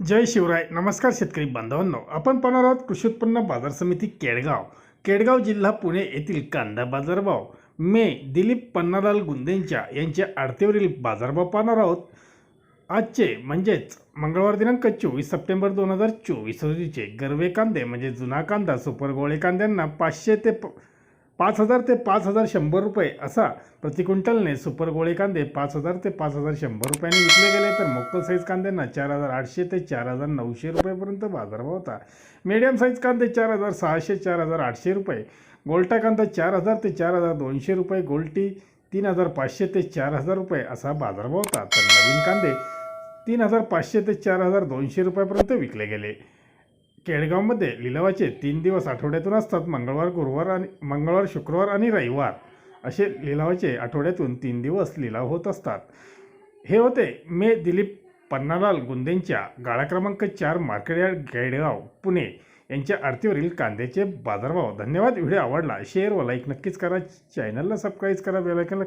जय शिवराय. नमस्कार शेतकरी बांधवांनो. आपण पाहणार आहोत कृषी उत्पन्न बाजार समिती केडगाव. केडगाव जिल्हा पुणे येथील कांदा बाजारभाव. मे दिलीप पन्नालाल गुंदेंच्या यांच्या आडतेवरील बाजारभाव पाहणार आहोत. आजचे म्हणजेच मंगळवार दिनांक चोवीस सप्टेंबर दोन हजार चोवीस रोजीचे. गर्वे कांदे म्हणजे जुना कांदा सुपर गोळे कांद्यांना पाचशे ते प पाच हजार ते पाच हजार शंभर रुपये असा प्रति क्विंटलने सुपर गोळे कांदे पाच हजार ते पाच हजार शंभर रुपयांनी विकले गेले. तर मोकल साईज कांद्यांना चार हजार आठशे ते चार हजार नऊशे रुपयेपर्यंत बाजारभाव होता. मीडियम साईज कांदे चार हजार सहाशे चार हजार आठशे रुपये. गोल्टा कांदा चार हजार ते चार हजार दोनशे रुपये. गोल्टी तीन हजार पाचशे ते चार हजार रुपये असा बाजारभाव होता. तर नवीन कांदे तीन हजार पाचशे ते चार हजार दोनशे रुपयापर्यंत विकले गेले. केळगावमध्ये लिलावाचे तीन दिवस आठवड्यातून असतात मंगळवार गुरुवार आणि मंगळवार शुक्रवार आणि रविवार. असे लिलावाचे आठवड्यातून तीन दिवस लिलाव होत असतात. हे होते मे दिलीप पन्नालाल गुंदेंच्या गाळा क्रमांक चार मार्केटयार्ड गेडगाव पुणे. यांच्या आरतीवरील कांद्याचे बाजारभाव. धन्यवाद. व्हिडिओ आवडला शेअर व लाईक नक्कीच करा. चॅनलला सबस्क्राईब करा बेलायकनला